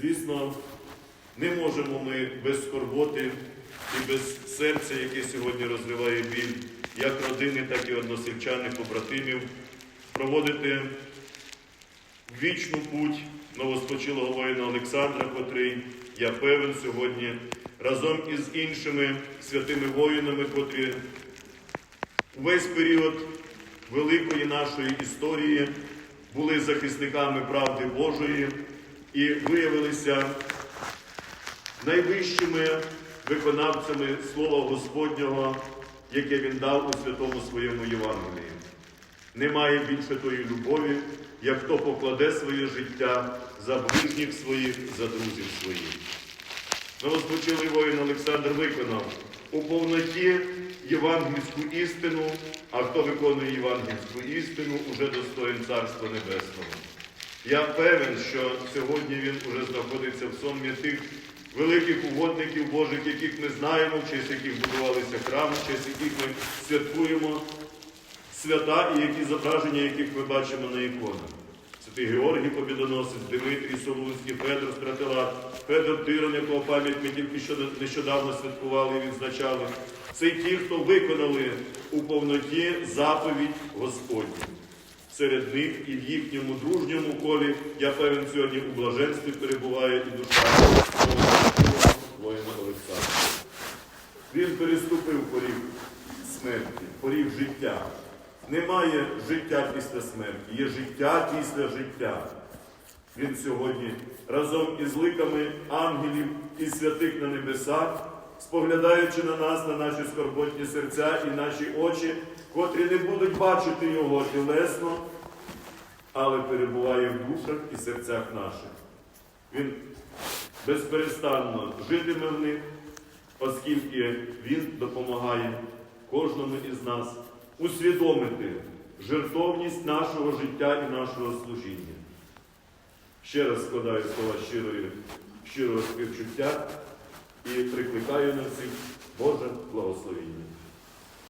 Звісно, не можемо ми без скорботи і без серця, яке сьогодні розриває біль, як родини, так і односельчани, побратимів, проводити вічну путь новоспочилого воїна Олександра, котрий, я певен, сьогодні разом із іншими святими воїнами, котрі увесь період великої нашої історії були захисниками правди Божої і виявилися найвищими виконавцями Слова Господнього, яке Він дав у святому своєму Євангелії. Немає більше тої любові, як хто покладе своє життя за ближніх своїх, за друзів своїх. Новоспочилий воїн Олександр виконав у повноті євангельську істину, а хто виконує євангельську істину, уже достоїн Царства Небесного. Я певен, що сьогодні він уже знаходиться в сонмі тих великих угодників Божих, яких ми знаємо, в честь яких будувалися храми, в честь яких ми святкуємо свята і які зображення, яких ми бачимо на іконах. Святий Георгій Побідоносець, Дмитрій Солунський, Федор Стратилат, Федор Тирон, якого пам'ять ми тільки що нещодавно святкували і відзначали. Це ті, хто виконали у повноті заповідь Господню. Серед них і в їхньому дружньому колі, я певен, сьогодні у блаженстві перебуває і душа воїна Олександра. Він переступив поріг смерті, поріг життя. Немає життя після смерті, є життя після життя. Він сьогодні разом із ликами ангелів і святих на небесах, споглядаючи на нас, на наші скорботні серця і наші очі, котрі не будуть бачити його тілесно, але перебуває в душах і серцях наших. Він безперестанно житиме в них, оскільки Він допомагає кожному із нас усвідомити жертовність нашого життя і нашого служіння. Ще раз складаю слова щирої, щирого співчуття і прикликаю на всіх Боже благословіння.